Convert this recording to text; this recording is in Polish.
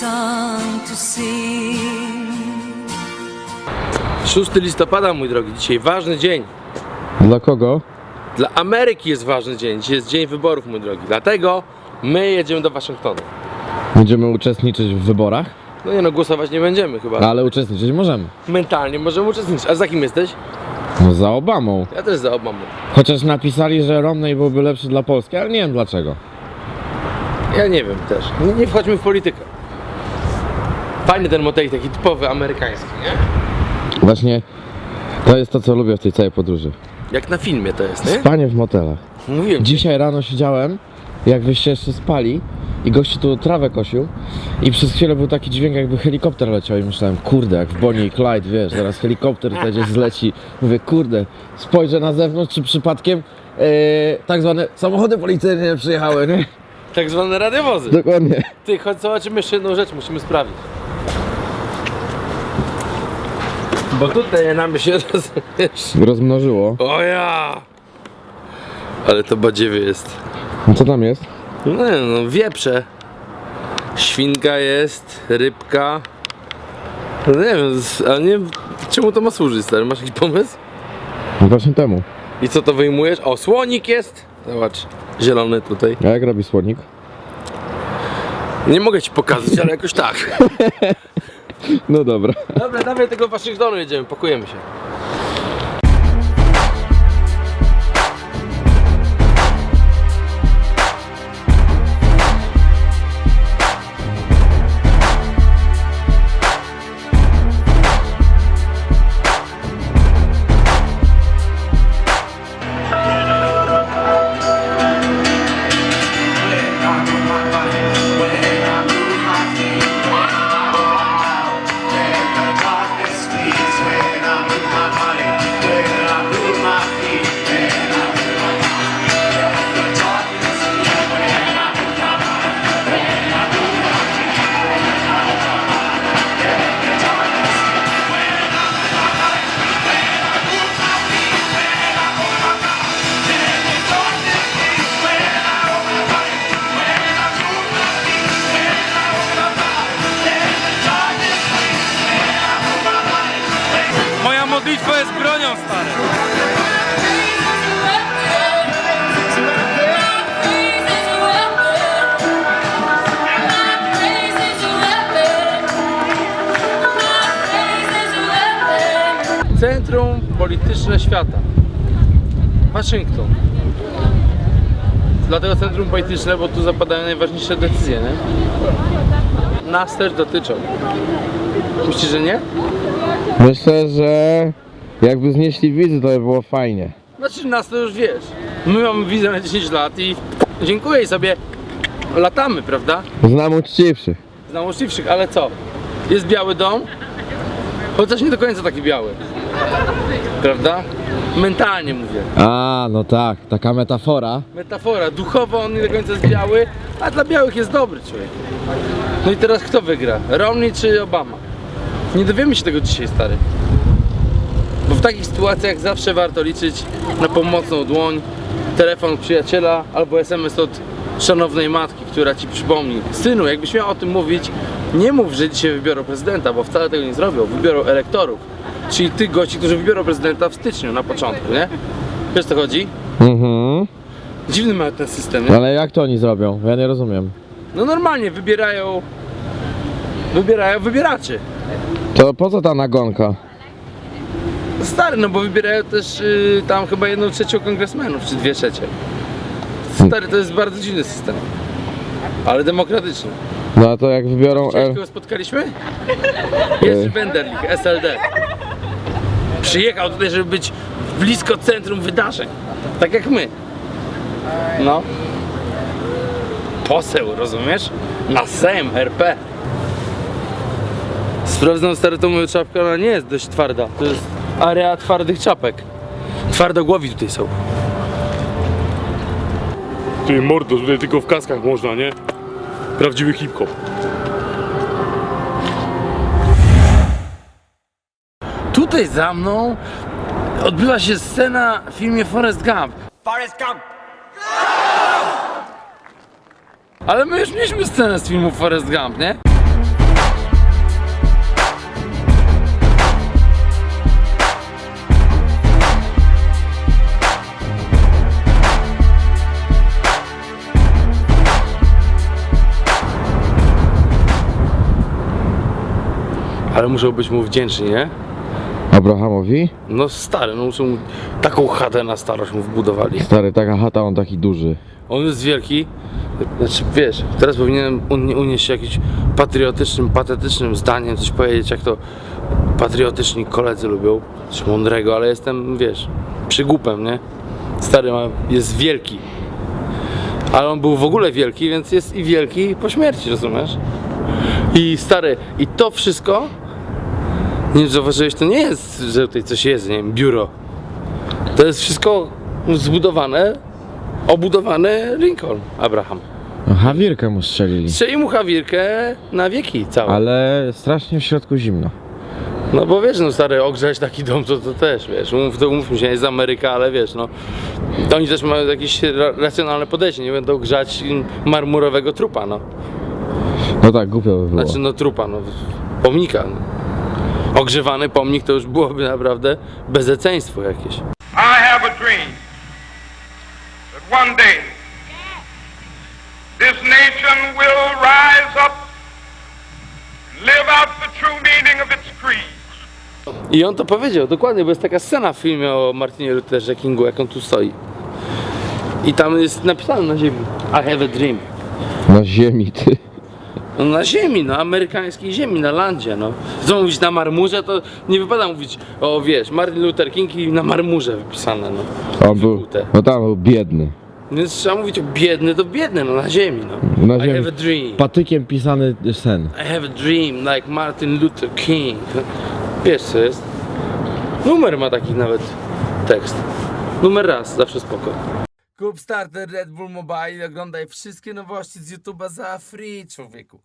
song to sing. 6 listopada, mój drogi, dzisiaj ważny dzień. Dla kogo? Dla Ameryki jest ważny dzień. Dzisiaj jest dzień wyborów, mój drogi. Dlatego my jedziemy do Waszyngtonu. Będziemy uczestniczyć w wyborach, No nie no, głosować nie będziemy chyba. ale uczestniczyć możemy. Mentalnie możemy uczestniczyć. A za kim jesteś? No za Obamą. Ja też za Obamą. Chociaż napisali, że Romney byłby lepszy dla Polski, ale nie wiem dlaczego. Ja nie wiem też. Nie, nie wchodźmy w politykę. Fajny ten motyl, taki typowy amerykański, nie? Właśnie to jest to, co lubię w tej całej podróży. Jak na filmie to jest, nie? Spanie w motelach. Mówiłem. Dzisiaj rano siedziałem, jak wyście jeszcze spali i gościu tu trawę kosił i przez chwilę był taki dźwięk jakby helikopter leciał i myślałem, kurde, jak w Bonnie i Clyde, wiesz, zaraz helikopter tutaj gdzieś zleci. Mówię, kurde, spojrzę na zewnątrz, czy przypadkiem e, tak zwane samochody policyjne przyjechały, nie? Tak zwane radiowozy. Dokładnie. Ty, chodź zobaczymy jeszcze jedną rzecz, musimy sprawdzić. Bo tutaj nam się roz... Rozmnożyło. O ja! Ale to badziewie jest. No co tam jest? No nie no, wieprze. Świnka jest, rybka. No nie wiem, ale nie czemu to ma służyć, stary? Masz jakiś pomysł? No właśnie temu. I co to wyjmujesz? O, słonik jest! Zobacz, zielony tutaj. A jak robi słonik? Nie mogę ci pokazać, ale jakoś tak. No dobra. Dobra, dawaj tego Waszyngtonu jedziemy, pakujemy się. Modlitwa jest bronią, stary. Centrum polityczne świata. Waszyngton. Dlatego centrum polityczne, bo tu zapadają najważniejsze decyzje, nie? Nas też dotyczą. Myślisz, że nie? Myślę, że jakby znieśli wizy, to by było fajnie. Znaczy nas to już wiesz. My mamy wizę na 10 lat i dziękuję i sobie latamy, prawda? Znam uczciwszych. Z najuczciwszych, ale co? Jest biały dom, chociaż nie do końca taki biały. Prawda? Mentalnie mówię. A, no tak, taka metafora. Metafora, duchowo on nie do końca jest biały, a dla białych jest dobry człowiek. No i teraz kto wygra? Romney czy Obama? Nie dowiemy się tego dzisiaj, stary. W takich sytuacjach zawsze warto liczyć na pomocną dłoń, telefon przyjaciela albo SMS od szanownej matki, która ci przypomni. Synu, jakbyś miał o tym mówić, nie mów, że dzisiaj wybiorą prezydenta, bo wcale tego nie zrobią. Wybiorą elektorów. Czyli tych gości, którzy wybiorą prezydenta w styczniu na początku, nie? Wiesz o co chodzi? Mhm. Dziwny mają ten system, nie? Ale jak to oni zrobią? Ja nie rozumiem. No normalnie wybierają. Wybierają wybieraczy. To po co ta nagonka? Stary, no bo wybierają też y, tam chyba jedną trzecią kongresmenów, czy dwie trzecie. Stary, to jest bardzo dziwny system. Ale demokratyczny. No a to jak wybiorą Cześć, L... kogo spotkaliśmy? Jerzy Wenderlich, SLD. Przyjechał tutaj, żeby być blisko centrum wydarzeń. Tak jak my. No. Poseł, rozumiesz? Na Sejm, RP. Sprawdzam stary, to moja czapka, ona nie jest dość twarda. To jest area twardych czapek. Twardogłowi tutaj są. Ty mordo, tutaj tylko w kaskach można, nie? Prawdziwy hip-hop. Tutaj za mną odbywa się scena w filmie Forrest Gump. Forrest Gump. Ale my już mieliśmy scenę z filmu Forrest Gump, nie? Ale muszą być mu wdzięczni, nie? Abrahamowi? No stary, no muszą mu taką chatę na starość mu wbudowali. Stary, taka chata, on taki duży. On jest wielki. Znaczy, wiesz, teraz powinienem unie- unieść się jakimś patriotycznym, patetycznym zdaniem, coś powiedzieć, jak to patriotyczni koledzy lubią, coś mądrego, ale jestem, wiesz, przygłupem, nie? Stary ma, jest wielki. Ale on był w ogóle wielki, więc jest i wielki po śmierci, rozumiesz? I stary, i to wszystko, nie wiem, zauważyłeś, to nie jest, że tutaj coś jest, nie wiem, biuro. To jest wszystko zbudowane obudowany Lincoln, Abraham. No, Hawirkę mu strzelili. Strzelił mu hawirkę na wieki całe. Ale strasznie w środku zimno. No bo wiesz, no stary, ogrzać taki dom to, to też, wiesz, umów, to umówmy się, jest Ameryka, ale wiesz, no to oni też mają jakieś ra racjonalne podejście, nie będą grzać marmurowego trupa, no. No tak, głupio by było. Znaczy, no trupa, no, pomnika, no. Ogrzewany pomnik to już byłoby naprawdę bezeceństwo jakieś. I have a dream that one day this nation will rise up live out the true meaning of its creed. I on to powiedział, dokładnie, bo jest taka scena w filmie o Martinie Lutherze Kingu, jak on tu stoi. I tam jest napisane na ziemi, I have a dream. Na ziemi, ty. No na ziemi, na amerykańskiej ziemi, na landzie, no. Co mówić na marmurze, to nie wypada mówić, o wiesz, Martin Luther King i na marmurze wypisane, no. On był, Wykute. no tam był biedny. Więc trzeba mówić o biedny, to biedny, no na ziemi, no. Na I ziemi. have a dream. Patykiem pisany sen. I have a dream like Martin Luther King. Wiesz co jest? Numer ma taki nawet tekst. Numer raz, zawsze spoko. Kup starter Red Bull Mobile i oglądaj wszystkie nowości z YouTube'a za free, człowieku.